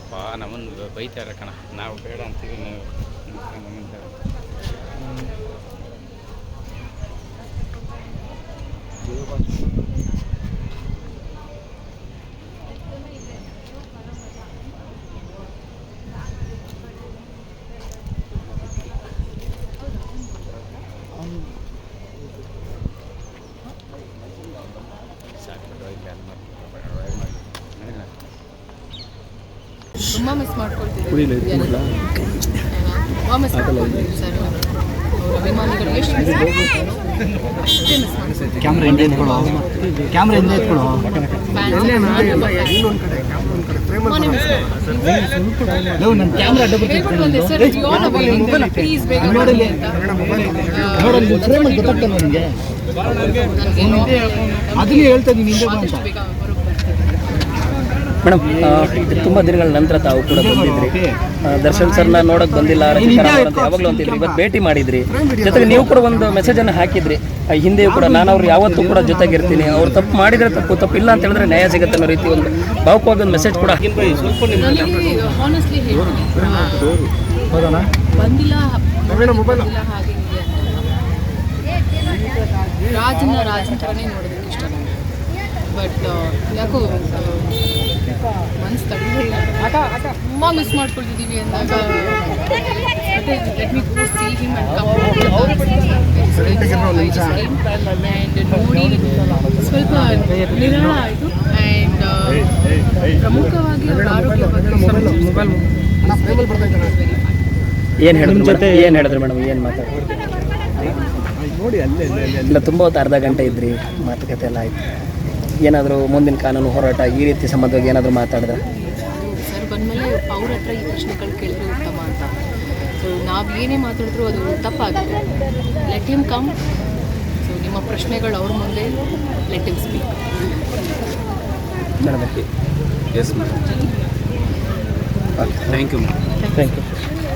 ಅಪ್ಪ ನಮ್ಮನ್ನು ಬೈತಾರೆ ಕಣ. ನಾವು ಬೇಡ ಅಂತೀವಿ ನೀವು ನಮ್ಮನ್ನು ಸಾಕು ಇಲ್ಲ ಮಾಡಿ ತುಂಬ ಮಿಸ್ ಮಾಡ್ಕೊಳ್ತಿದ್ದೀವಿ ತುಂಬ ಮಿಸ್ ಮಾಡ್ಕೊಳ್ತೀವಿ ಸರ್ ಅವ್ರ ಅಭಿಮಾನಿಗಳು ಎಷ್ಟು ಮಿಸ್ ಮಾಡ್ಕೊಳ್ತಾರೋ ಅಷ್ಟೇ ಮಿಸ್ ಮಾಡ್ಕೊಳ್ತೀವಿ ಕ್ಯಾಮ್ರಾ ಹಿಂದೆ ಹಿಂದೆ ನನ್ನ ಅಡ್ಡ ಪ್ಲೀಸ್ ಬೇಗ ನೋಡಲ್ಲಿ. ನೋಡಲ್ಲಿ ಗೊತ್ತಾಗ್ತಲ್ಲ ನನಗೆ ಅದನ್ನೇ ಹೇಳ್ತಾ ಇದ್ದೀನಿ ಹಿಂದೆ ಅಂತ ಆದಷ್ಟು ಬೇಗ ಹೊರಗೆ ಬರ್ತೀನಿ ಮೇಡಮ್ ತುಂಬ ದಿನಗಳ ನಂತರ ತಾವು ಕೂಡ ಬಂದಿದ್ರಿ. ದರ್ಶನ್ ಸರ್ನ ನೋಡಕ್ ಬಂದಿಲ್ಲ ಯಾವಾಗಲೂ ಅಂತಿದ್ರಿ ಇವತ್ತು ಭೇಟಿ ಮಾಡಿದ್ರಿ. ಜೊತೆಗೆ ನೀವು ಕೂಡ ಒಂದು ಮೆಸೇಜ್ ಅನ್ನು ಹಾಕಿದ್ರಿ. ಆ, ಹಿಂದೆಯೂ ಕೂಡ ನಾನು ಅವ್ರು ಯಾವತ್ತೂ ಕೂಡ ಜೊತೆಗಿರ್ತೀನಿ. ಅವ್ರು ತಪ್ಪು ಮಾಡಿದ್ರೆ ತಪ್ಪು ತಪ್ಪು ಇಲ್ಲ ಅಂತ ಹೇಳಿದ್ರೆ ನ್ಯಾಯ ಸಿಗುತ್ತೆ ಅನ್ನೋ ರೀತಿ ಒಂದು ಭಾವುಕವಾಗಿ ಒಂದು ಮೆಸೇಜ್ ಕೂಡ ರಾಜನ ರಾಜನ ಥರನೇ ನೋಡೋದಕ್ಕೆ ಇಷ್ಟ ಬಟ್ ಯಾಕೋ ಮನ್ಸು ತಡೆಯೇ ಇಲ್ಲ ತುಂಬ ಮಿಸ್ ಮಾಡ್ಕೊಳ್ತಿದ್ದೀವಿ ಅಂದಾಗ let me go see him and ನೋಡಿ ಸ್ವಲ್ಪ ನಿರಾಳ ಆಯಿತು. ಆ್ಯಂಡ್ ಪ್ರಮುಖವಾಗಿ ಅವರ ಆರೋಗ್ಯ ಬಗ್ಗೆ ಏನು ಹೇಳಿದ್ರು ಏನು ಹೇಳಿದ್ರು ಮೇಡಮ್? ಏನು ಮಾತಾಡಿದ್ರು ಇಲ್ಲ ತುಂಬ ಹೊತ್ತು ಅರ್ಧ ಗಂಟೆ ಇದ್ರಿ. ಮಾತುಕತೆ ಎಲ್ಲ ಆಯ್ತು. ಏನಾದರೂ ಮುಂದಿನ ಕಾನೂನು ಹೋರಾಟ ಈ ರೀತಿ ಸಂಬಂಧವಾಗಿ ಏನಾದರೂ ಮಾತಾಡಿದ್ರೆ? ಸರ್ ಬಂದಮೇಲೆ ಅವ್ರ ಹತ್ರ ಈ ಪ್ರಶ್ನೆಗಳು ಕೇಳಿದ್ರೆ ಉತ್ತಮ ಅಂತ. ಸೊ ನಾವು ಏನೇ ಮಾತಾಡಿದ್ರು ಅದು ತಪ್ಪಾಗುತ್ತೆ. ಲೆಟ್ ಹಿಮ್ ಕಮ್ ಸೊ ನಿಮ್ಮ ಪ್ರಶ್ನೆಗಳು ಅವ್ರ ಮುಂದೆ. Let him speak madam yes madam thank you thank you